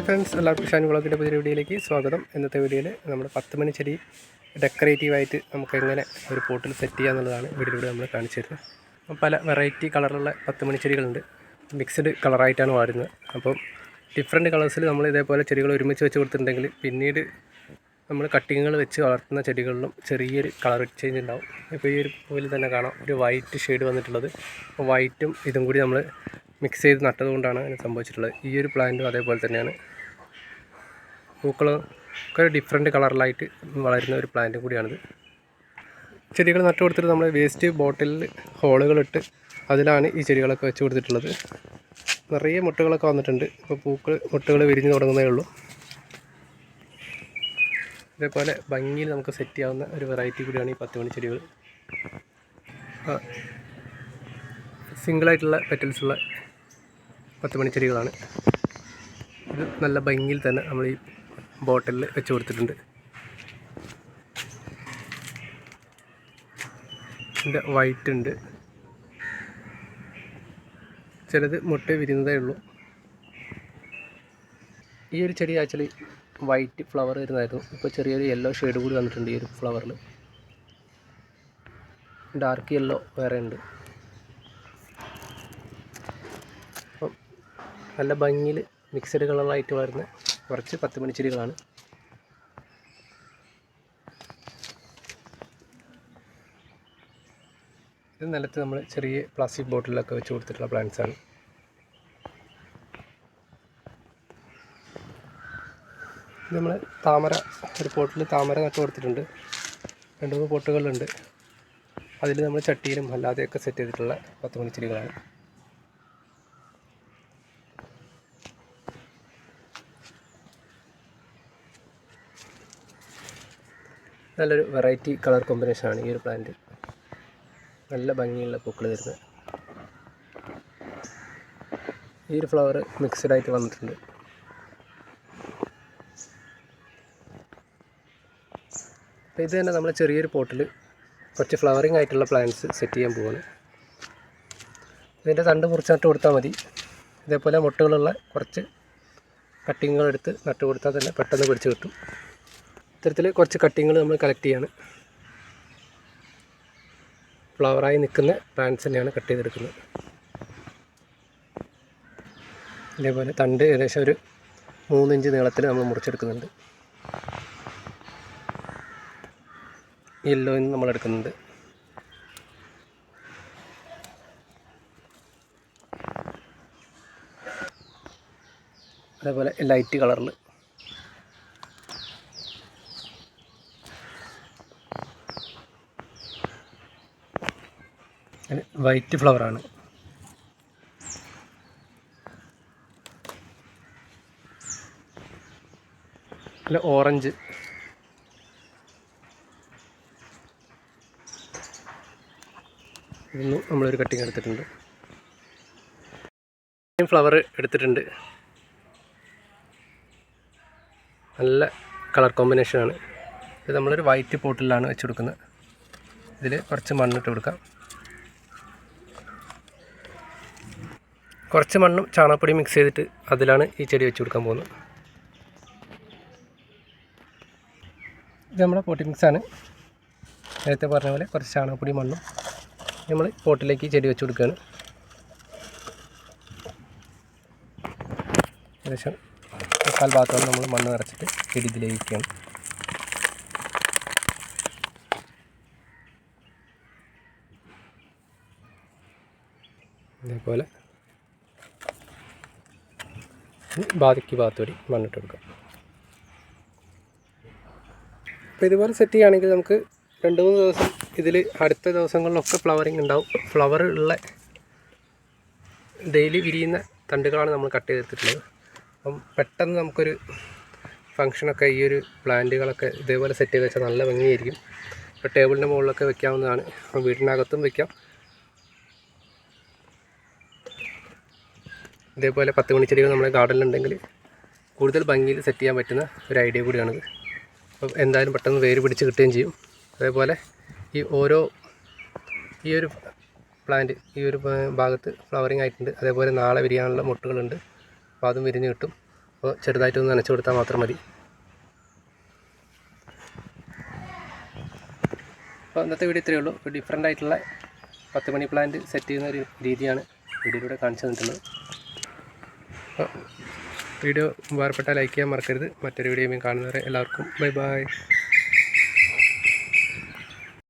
Hi friends എല്ലാവർക്കും ഷാൻ വ്ളോഗിന്റെ പുതിയ വീഡിയോയിലേക്ക് സ്വാഗതം. ഇന്നത്തെ വീഡിയോയിൽ നമ്മൾ പത്ത് മണി ചെടി ഡെക്കറേറ്റീവായിട്ട് നമുക്ക് എങ്ങനെ ഒരു പോട്ടിൽ സെറ്റ് ചെയ്യുക എന്നുള്ളതാണ് വീഡിയോയിലൂടെ നമ്മൾ കാണിച്ചു തരുന്നത്. പല വെറൈറ്റി കളറുള്ള പത്ത് മണി ചെടികളുണ്ട്. മിക്സ്ഡ് കളറായിട്ടാണ് വാടുന്നത് അപ്പം ഡിഫറെന്റ് കളേഴ്സിൽ നമ്മൾ ഇതേപോലെ ചെടികൾ ഒരുമിച്ച് വെച്ച് കൊടുത്തിട്ടുണ്ടെങ്കിൽ പിന്നീട് നമ്മൾ കട്ടിങ്ങുകൾ വെച്ച് വളർത്തുന്ന ചെടികളിലും ചെറിയൊരു കളർ എക്സ്ചേഞ്ച് ഉണ്ടാവും. ഇപ്പോൾ ഈ ഒരു പൂവിൽ തന്നെ കാണാം ഒരു വൈറ്റ് ഷെയ്ഡ് വന്നിട്ടുള്ളത്. അപ്പോൾ വൈറ്റും ഇതും കൂടി നമ്മൾ മിക്സ് ചെയ്ത് നട്ടതുകൊണ്ടാണ് അങ്ങനെ സംഭവിച്ചിട്ടുള്ളത്. ഈ ഒരു പ്ലാന്റും അതേപോലെ തന്നെയാണ്. പൂക്കളും ഒക്കെ ഡിഫറെന്റ് കളറിലായിട്ട് വളരുന്ന ഒരു പ്ലാന്റും കൂടിയാണിത്. ചെടികൾ നട്ടു കൊടുത്തിട്ട് നമ്മൾ വേസ്റ്റ് ബോട്ടിലിൽ ഹോളുകളിട്ട് അതിലാണ് ഈ ചെടികളൊക്കെ വെച്ച് കൊടുത്തിട്ടുള്ളത്. നിറയെ മുട്ടുകളൊക്കെ വന്നിട്ടുണ്ട്. ഇപ്പോൾ പൂക്കൾ മുട്ടുകൾ വിരിഞ്ഞ് തുടങ്ങുന്നേ ഉള്ളൂ. ഇതേപോലെ ഭംഗിയിൽ നമുക്ക് സെറ്റ് ചെയ്യാവുന്ന ഒരു വെറൈറ്റി കൂടിയാണ് ഈ പത്ത് മണി ചെടികൾ. സിംഗിളായിട്ടുള്ള പെറ്റൽസുള്ള പത്ത് മണി ചെടികളാണ്. ഇത് നല്ല ഭംഗിയിൽ തന്നെ നമ്മൾ ഈ ബോട്ടിലിൽ വെച്ച് കൊടുത്തിട്ടുണ്ട്. ഇതിന്റെ വൈറ്റ് ഉണ്ട്. ചിലത് മുട്ട വിരിയുന്നതേ ഉള്ളൂ. ഈ ഒരു ചെടി ആക്ച്വലി വൈറ്റ് ഫ്ലവർ വരുന്നതായിരുന്നു. ഇപ്പോൾ ചെറിയൊരു യെല്ലോ ഷെയ്ഡ് കൂടി വന്നിട്ടുണ്ട് ഈ ഒരു ഫ്ലവറിൽ ഡാർക്ക് യെല്ലോ വേറെ ഉണ്ട്. അപ്പം നല്ല ഭംഗിയിൽ മിക്സഡ് കളറായിട്ട് വരുന്ന കുറച്ച് പത്ത് മണിച്ചെടികളാണ് ഇത് നിലത്ത് നമ്മൾ ചെറിയ പ്ലാസ്റ്റിക് ബോട്ടിലൊക്കെ വെച്ച് കൊടുത്തിട്ടുള്ള പ്ലാന്റ്സ് ഇത് നമ്മൾ താമര ഒരു പോട്ടിൽ താമര നട്ട് കൊടുത്തിട്ടുണ്ട്. രണ്ട് മൂന്ന് പോട്ടുകളുണ്ട്. അതിൽ നമ്മൾ ചട്ടിയിലും അല്ലാതെയൊക്കെ സെറ്റ് ചെയ്തിട്ടുള്ള പത്ത് മണിച്ചെടികളാണ് നല്ലൊരു വെറൈറ്റി കളർ കോമ്പിനേഷനാണ് ഈ ഒരു പ്ലാന്റ് നല്ല ഭംഗിയുള്ള പൂക്കൾ വരുന്നത് ഈ ഒരു ഫ്ലവർ മിക്സഡ് ആയിട്ട് വന്നിട്ടുണ്ട്. അപ്പോൾ ഇത് തന്നെ നമ്മൾ ചെറിയൊരു പോട്ടിൽ കുറച്ച് ഫ്ലവറിങ് ആയിട്ടുള്ള പ്ലാന്റ്സ് സെറ്റ് ചെയ്യാൻ പോവാണ്. ഇതിന്റെ തണ്ട് മുറിച്ച് നട്ട് കൊടുത്താൽ മതി. ഇതേപോലെ മുട്ടകളുള്ള കുറച്ച് കട്ടിങ്ങുകൾ എടുത്ത് നട്ട് കൊടുത്താൽ തന്നെ പെട്ടെന്ന് പിടിച്ച് കിട്ടും. ഇത്തരത്തിൽ കുറച്ച് കട്ടിങ്ങുകൾ നമ്മൾ കളക്ട് ചെയ്യാണ്. ഫ്ലവറായി നിൽക്കുന്ന പ്ലാന്റ്സ് തന്നെയാണ് കട്ട് ചെയ്തെടുക്കുന്നത്. ഇതേപോലെ തണ്ട് ഏകദേശം ഒരു മൂന്നിഞ്ച് നീളത്തിൽ നമ്മൾ മുറിച്ചെടുക്കുന്നുണ്ട്. യെല്ലോയിൽ നിന്ന് നമ്മൾ എടുക്കുന്നത് അതേപോലെ ലൈറ്റ് കളറിൽ വൈറ്റ് ഫ്ലവറാണ് അല്ല ഓറഞ്ച് ഇതൊന്നും നമ്മളൊരു കട്ടിങ് എടുത്തിട്ടുണ്ട്. ഫ്ലവർ എടുത്തിട്ടുണ്ട്. നല്ല കളർ കോമ്പിനേഷനാണ് ഇത് നമ്മളൊരു വൈറ്റ് പോട്ടിലാണ് വെച്ച് കൊടുക്കുന്നത്. ഇതിൽ കുറച്ച് മണ്ണിട്ട് കൊടുക്കാം. കുറച്ച് മണ്ണും ചാണകപ്പൊടി മിക്സ് ചെയ്തിട്ട് അതിലാണ് ഈ ചെടി വെച്ച് കൊടുക്കാൻ പോകുന്നത്. ഇത് നമ്മുടെ പോട്ടി മിക്സാണ് നേരത്തെ പറഞ്ഞ പോലെ കുറച്ച് ചാണകപ്പൊടി മണ്ണും നമ്മൾ പോട്ടിലേക്ക് ചെടി വെച്ച് കൊടുക്കുകയാണ്. ഏകദേശം മുക്കാൽ ഭാഗത്തോളം നമ്മൾ മണ്ണ് നിറച്ചിട്ട് ചെടി ഇതിലേക്ക് വയ്ക്കുകയാണ് അതേപോലെ ബാധിക്ക് ഭാഗത്തോടി മണ്ണിട്ട് കൊടുക്കാം. അപ്പോൾ ഇതുപോലെ സെറ്റ് ചെയ്യുകയാണെങ്കിൽ നമുക്ക് രണ്ട് മൂന്ന് ദിവസം ഇതിൽ അടുത്ത ദിവസങ്ങളിലൊക്കെ ഫ്ലവറിങ് ഉണ്ടാവും. ഫ്ലവർ ഉള്ള ഡെയിലി വിരിയുന്ന തണ്ടുകളാണ് നമ്മൾ കട്ട് ചെയ്തെടുത്തിട്ടുള്ളത് അപ്പം പെട്ടെന്ന് നമുക്കൊരു ഫങ്ഷനൊക്കെ ഈ ഒരു പ്ലാന്റുകളൊക്കെ ഇതേപോലെ സെറ്റ് ചെയ്ത് വെച്ചാൽ നല്ല ഭംഗിയായിരിക്കും. ഇപ്പോൾ ടേബിളിന്റെ മുകളിലൊക്കെ വെക്കാവുന്നതാണ്. വീടിനകത്തും വെക്കാം. ഇതേപോലെ പത്ത് മണിച്ചെടികൾ നമ്മുടെ ഗാർഡനിലുണ്ടെങ്കിൽ കൂടുതൽ ഭംഗിയിൽ സെറ്റ് ചെയ്യാൻ പറ്റുന്ന ഒരു ഐഡിയ കൂടിയാണിത്. അപ്പം എന്തായാലും പെട്ടെന്ന് വേര് പിടിച്ച് കിട്ടുകയും ചെയ്യും. അതേപോലെ ഈ ഓരോ ഈ ഒരു പ്ലാന്റ് ഈ ഒരു ഭാഗത്ത് ഫ്ലവറിങ് ആയിട്ടുണ്ട്. അതേപോലെ നാളെ വിരിയാനുള്ള മുട്ടുകളുണ്ട്. അപ്പോൾ അതും വിരിഞ്ഞ് കിട്ടും. അപ്പോൾ ചെറുതായിട്ടൊന്ന് നനച്ചു കൊടുത്താൽ മാത്രം മതി. അപ്പോൾ ഇന്നത്തെ വീഡിയോ ഇത്രയേ ഉള്ളൂ. ഒരു ഡിഫറെന്റ് ആയിട്ടുള്ള പത്ത് മണി പ്ലാന്റ് സെറ്റ് ചെയ്യുന്ന ഒരു രീതിയാണ് വീഡിയോയിലൂടെ കാണിച്ചു തന്നിട്ടുള്ളത്. അപ്പോൾ വീഡിയോ ഉപകാരപ്പെട്ടാൽ ലൈക്ക് ചെയ്യാൻ മറക്കരുത്. മറ്റൊരു വീഡിയോ കാണുന്നവരെ എല്ലാവർക്കും ബൈ ബൈ